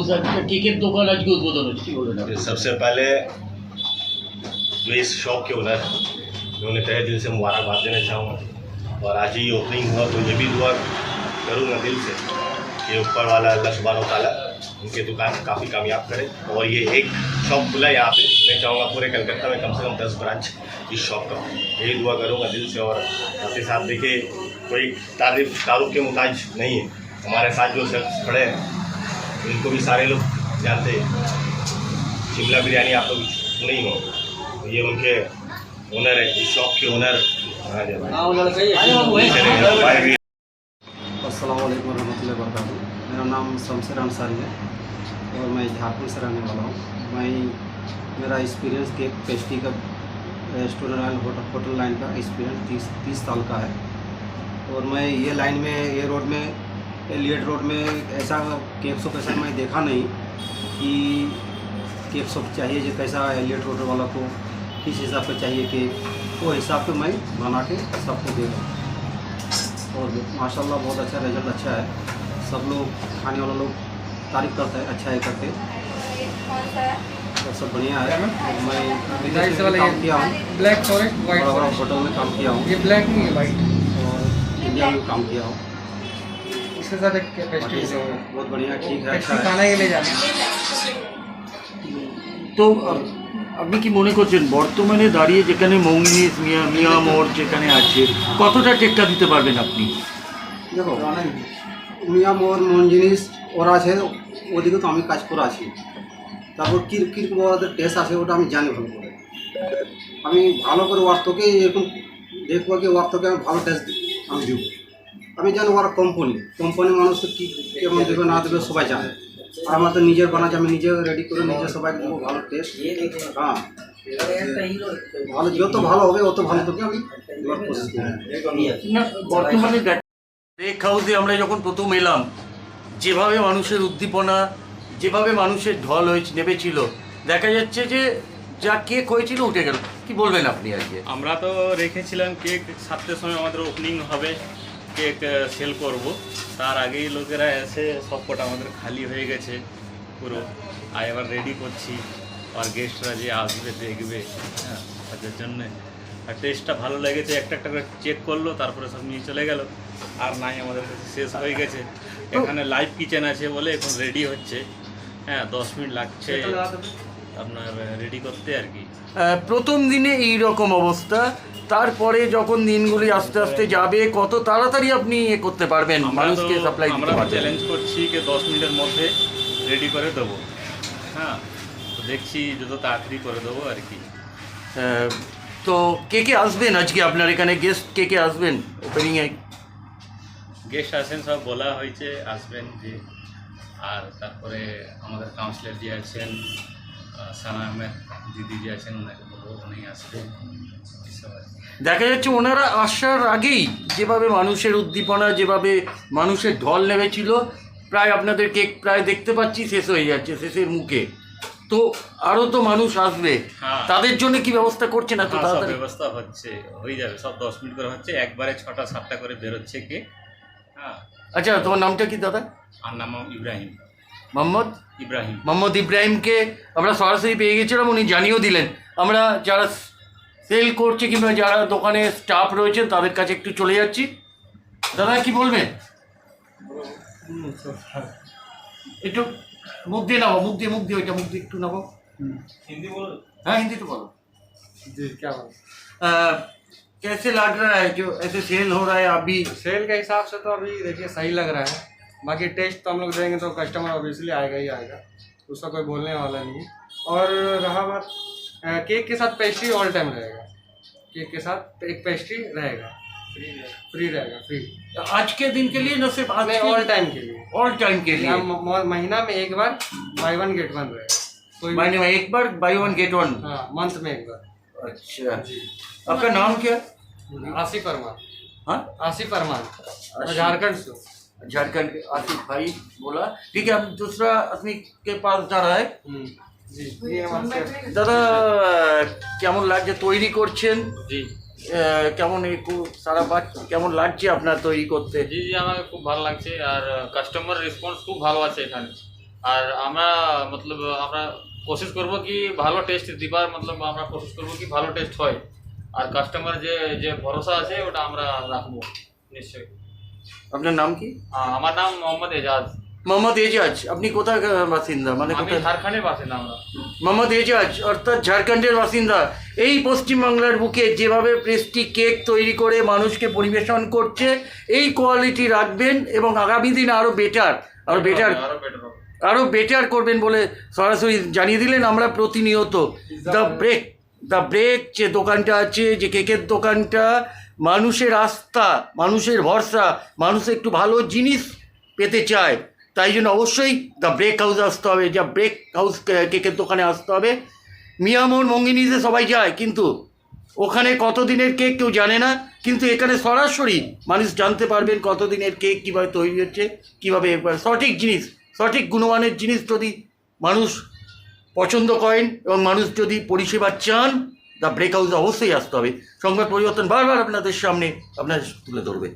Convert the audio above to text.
বলতে একটা কেকের দোকান আজকে উদ্বোধন হচ্ছে কি বলবেন আপনি? सबसे पहले जो इस शॉप के ओनर हैं मैं उन्हें तहे दिल से मुबारकबाद देना चाहूँगा और आज ही ओपनिंग हुआ तो ये भी दुआ करूँगा दिल से कि ऊपर वाला अल्लाह सुबहान ताला उनके दुकान काफ़ी कामयाब करे और ये एक शॉप खुला है यहाँ पे मैं चाहूँगा पूरे कलकत्ता में कम से कम दस ब्रांच इस शॉप का यही दुआ करूँगा दिल से और साथ ही साथ देखिए कोई तारीफ तारुफ के मुताज नहीं है हमारे साथ जो शख्स खड़े हैं उनको भी सारे लोग जानते हैं। शिमला बिरयानी आप लोग सुने ही। हो तो ये उनके ओनर है इस शॉप के ओनर अस्सलाम वालेकुम रहमतुल्लाहि वरकatuh मेरा नाम शमशेर अंसारी है और मैं झारखंड से रहने वाला हूँ। मैं मेरा एक्सपीरियंस केक पेस्ट्री का restaurant line hotel hotel line का एक्सपीरियंस तीस तीस साल का है। और मैं ये लाइन में ये रोड में एलियट रोड में ऐसा केक शॉप ऐसा मैं देखा नहीं कि केक शॉप चाहिए जो कैसा एलियट रोड वाला को किस हिसाब से चाहिए केक वो हिसाब से मैं बना के सबको दे रहा और माशाल्लाह बहुत अच्छा रिज़ल्ट अच्छा है। सब लोग खाने वाला लोग तारीफ़ करते हैं अच्छा है करते और सब बढ़िया है। मैं विदेश काम किया हूँ। ब्लैक फॉरेस्ट वाइट होटल में काम किया हूँ। ये ब्लैक नहीं है वाइट और इंडिया में काम किया हूँ। इसके साथ एक पेस्ट्री बाकी सब बहुत बढ़िया ठीक है अच्छा पेस्ट्री है खाने के लिए जाना তো আপ- আপনি কি মনে করছেন বর্তমানে দাঁড়িয়ে যেখানে মৌমিনিস মিয়া মিয়া মোড় যেখানে আছে কতটা টেক্কা দিতে পারবেন আপনি দেখো মিয়া মোর মন জিনিস ওরা আছে ওদিকে তো আমি কাজ করে আছি তারপর কির কিরকম ওদের টেস্ট আছে ওটা আমি জানি ভালো করে আমি ভালো করে ওর তোকে এরকম দেখবো কি ওর তোকে আমি ভালো টেস্ট আমি দিব আমি জানি ওরা কোম্পানি কোম্পানি মানুষ তো কী কেমন দেবে না দেবে সবাই জানে। আর আমার তো নিজের বানাচ্ছে আমি নিজে রেডি করে নিজে সবাই দেবো ভালো টেস্ট হ্যাঁ। ভালো যত ভালো হবে অত ভালো তোকে আমি বর্তমানে লেক হাউসে আমরা যখন প্রথম এলাম যেভাবে মানুষের উদ্দীপনা যেভাবে মানুষের ঢল হয়েছে নেমেছিল দেখা যাচ্ছে যে যা কেক হয়েছিল উঠে গেল। কি বলবেন আপনি আজকে? আমরা তো রেখেছিলাম কেক সাতটার সময় আমাদের ওপেনিং হবে। কেক সেল করব। তার আগেই লোকেরা এসে সব কটা আমাদের খালি হয়ে গেছে পুরো। আর এবার রেডি করছি। আর গেস্টরা যে আসবে দেখবে। হ্যাঁ তাদের জন্যে। আর টেস্টটা ভালো লেগেছে একটা একটা করে চেক করল তারপরে সব নিয়ে চলে গেল। আর নাই আমাদের কাছে শেষ হয়ে গেছে। এখানে লাইভ কিচেন আছে বলে এখন রেডি হচ্ছে। হ্যাঁ দশ মিনিট লাগছে। আপনার রেডি করতে আর কি? প্রথম দিনে এই রকম অবস্থা। তারপরে যখন দিনগুলি আস্তে আস্তে যাবে কত তাড়াতাড়ি আপনি এ করতে পারবেন? মানুষকে সাপ্লাই দিতে আমরা পারবেন। চ্যালেঞ্জ করছি যে দশ মিনিটের মধ্যে রেডি করে দেবো। হ্যাঁ তো দেখছি যত তাড়াতাড়ি করে দেবো আর কি। তো কে কে আসবেন আজকে? আপনার এখানে গেস্ট কে কে আসবেন ওপেনিংয়ে গেস্ট আসেন সব বলা হয়েছে আসবেন যে। আর তারপরে আমাদের কাউন্সিলর যে আছেন সানা আহমেদ দিদি যে আছেন ওনাকে বলব উনি আসবেন এসব আর কি। দেখা যাচ্ছে ওনারা আসার আগেই যেভাবে মানুষের উদ্দীপনা যেভাবে মানুষের ঢল নেমেছিল প্রায় আপনাদের কেক প্রায় দেখতে পাচ্ছি শেষ হয়ে যাচ্ছে শেষের মুখে। তো আরও তো মানুষ আসবে। হ্যাঁ। তাদের জন্য কি ব্যবস্থা করছে না সব তাড়াতাড়ি? ব্যবস্থা হচ্ছে হয়ে যাবে সব দশ মিনিট করে হচ্ছে একবারে ছটা সাতটা করে বেরোচ্ছে কে। হ্যাঁ। আচ্ছা তোমার নামটা কি দাদা? আর নাম ইব্রাহিম। মোহাম্মদ ইব্রাহিম মোহাম্মদ ইব্রাহিমকে আমরা সরাসরি পেয়ে গেছিলাম উনি জানিয়েও দিলেন আমরা যারা সেল করছে কিংবা যারা দোকানে স্টাফ রয়েছেন তাদের কাছে একটু চলে যাচ্ছি দাদা কি বলবেন একটু মুখ দিয়ে নাও মুখ দিয়ে মুখ দিয়ে ওইটা মুখ দিয়ে একটু নাও हाँ हिंदी तो बोलो जी क्या बात अ, कैसे लग रहा है जो ऐसे सेल हो रहा है अभी सेल के हिसाब से तो अभी देखिए सही लग रहा है बाकी टेस्ट तो हम लोग देंगे तो कस्टमर ऑब्वियसली आएगा ही आएगा उसका कोई बोलने वाला नहीं और रहा बात केक के साथ पेस्ट्री ऑल टाइम रहेगा। केक के साथ एक पेस्ट्री रहेगा। फ्री रहेगा। फ्री तो आज के दिन के लिए न सिर्फ़ आज ऑल टाइम के लिए। ऑल टाइम के लिए। महीना में एक बार बाई वन गेट वन रहेगा। कोई महीने में एक बार बाई वन गेट वन हाँ मंथ में एक बार। अच्छा। आपका नाम क्या? आसिफ अरमान। हाँ? आसिफ अरमान झारखंड से। झारखंड के आसिफ भाई बोला ठीक है अब दूसरा आदमी के पास जा रहा है हम्म, जी ये हमारे দাদা কেমন লাগছে তৈরি করছেন জি আহ, কেমন একটু সারা পাঠ কেমন লাগছে আপনার তৈরি করতে জি জি আমাকে খুব ভালো লাগছে আর কাস্টমার রেসপন্স খুব ভালো আছে এখানে আর আমরা মতলব আমরা কোশিশ করব কি ভালো টেস্ট দিবার মতলব আমরা কোশিশ করব কি ভালো টেস্ট হয় আর কাস্টমার যে যে ভরসা আছে ওটা আমরা রাখবো নিশ্চয়ই আপনার নাম কি? আমার নাম মোহাম্মদ এজাজ। মোহাম্মদ এজাজ আপনি কোথায় বাসিন্দা? মানে কোথায়? ঝাড়খণ্ডের বাসিন্দা আমরা। মোহাম্মদ এজাজ অর্থাৎ ঝাড়খণ্ডের বাসিন্দা। এই পশ্চিমবাংলার বুকে যেভাবে প্রেস্টি কেক তৈরি করে মানুষকে পরিবেশন করছে এই কোয়ালিটি রাখবেন এবং আগামী দিন আরও বেটার আরও বেটার আরও আরও বেটার করবেন বলে সরাসরি জানিয়ে দিলেন আমরা প্রতিনিয়ত। দ্য ব্রেক দ্য ব্রেক যে দোকানটা আছে, যে কেকের দোকানটা, মানুষের আস্থা, মানুষের ভরসা, মানুষ একটু ভালো জিনিস পেতে চায়। তাই জন্য অবশ্যই দ্য ব্রেক হাউস আসতে হবে, যা ব্রেক হাউস কেকের দোকানে আসতে হবে। মিয়ামোর মঙ্গিনিতে সবাই যায়, কিন্তু ওখানে কত দিনের কেক কেউ জানে না, কিন্তু এখানে সরাসরি মানুষ জানতে পারবেন কত দিনের কেক কীভাবে তৈরি হচ্ছে, কীভাবে, সঠিক জিনিস, সঠিক গুণমানের জিনিস যদি মানুষ পছন্দ করেন এবং মানুষ যদি পরিষেবা চান দ্য ব্রেক হাউস অবশ্যই আসতে হবে। সংবাদ পরিবর্তন বারবার আপনাদের সামনে আপনার তুলে ধরবে।